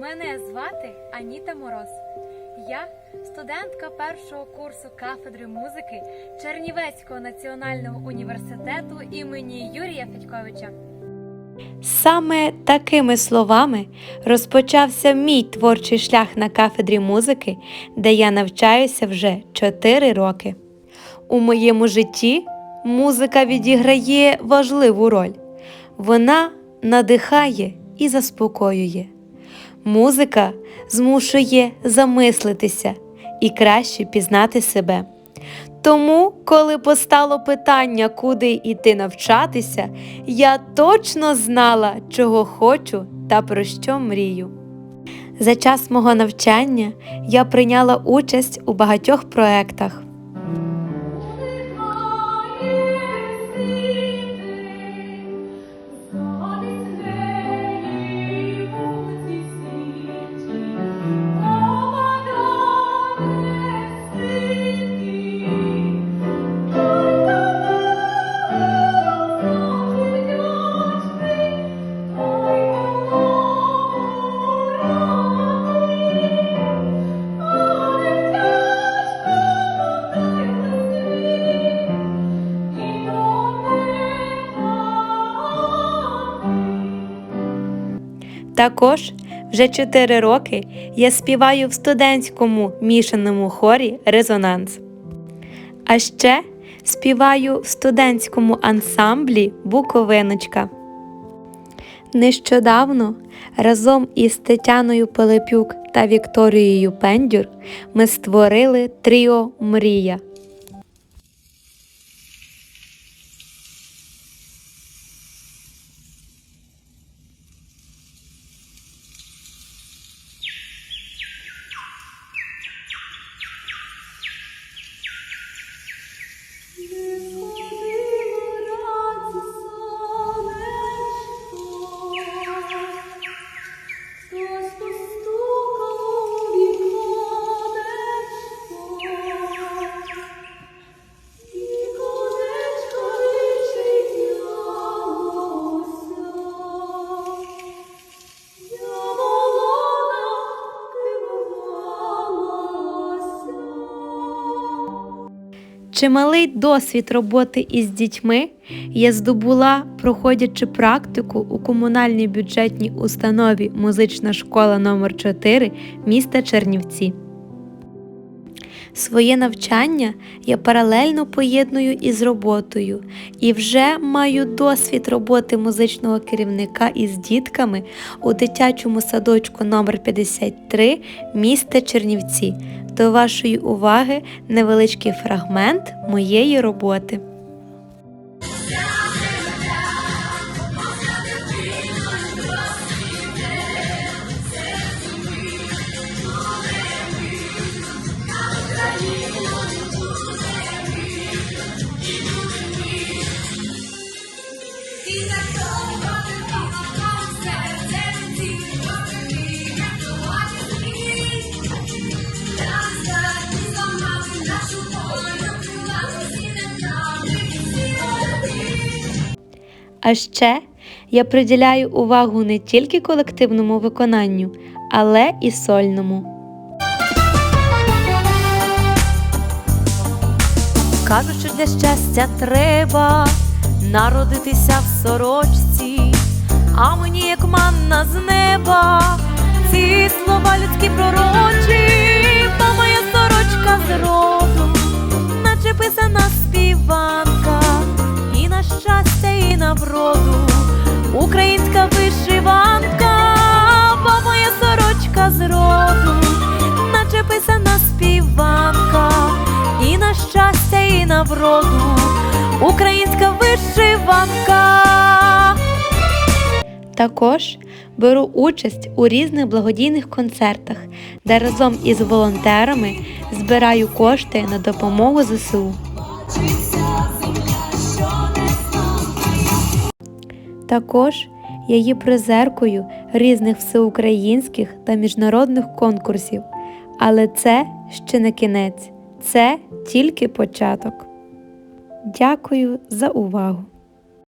Мене звати Аніта Мороз. Я студентка першого курсу кафедри музики Чернівецького національного університету імені Юрія Федьковича. Саме такими словами розпочався мій творчий шлях на кафедрі музики, де я навчаюся вже 4 роки. У моєму житті музика відіграє важливу роль. Вона надихає і заспокоює. Музика змушує замислитися і краще пізнати себе. Тому, коли постало питання, куди йти навчатися, я точно знала, чого хочу та про що мрію. За час мого навчання я прийняла участь у багатьох проєктах. Також вже 4 роки я співаю в студентському мішаному хорі Резонанс. А ще співаю в студентському ансамблі Буковиночка. Нещодавно разом із Тетяною Пилипюк та Вікторією Пендюр ми створили тріо Мрія. Чималий досвід роботи із дітьми я здобула, проходячи практику у комунальній бюджетній установі Музична школа номер 4 міста Чернівці. Своє навчання я паралельно поєдную із роботою і вже маю досвід роботи музичного керівника із дітками у дитячому садочку номер 53 міста Чернівці. До вашої уваги невеличкий фрагмент моєї роботи. А ще я приділяю увагу не тільки колективному виконанню, але і сольному. Кажуть, що для щастя треба народитися в сорочці, а мені як манна з неба, щастя, і на вроду, українська вишиванка, бо моя сорочка з роду, наче писана співанка, і на щастя, і на вроду, українська вишиванка. Також беру участь у різних благодійних концертах, де разом із волонтерами збираю кошти на допомогу ЗСУ. Також я є призеркою різних всеукраїнських та міжнародних конкурсів. Але це ще не кінець, це тільки початок. Дякую за увагу!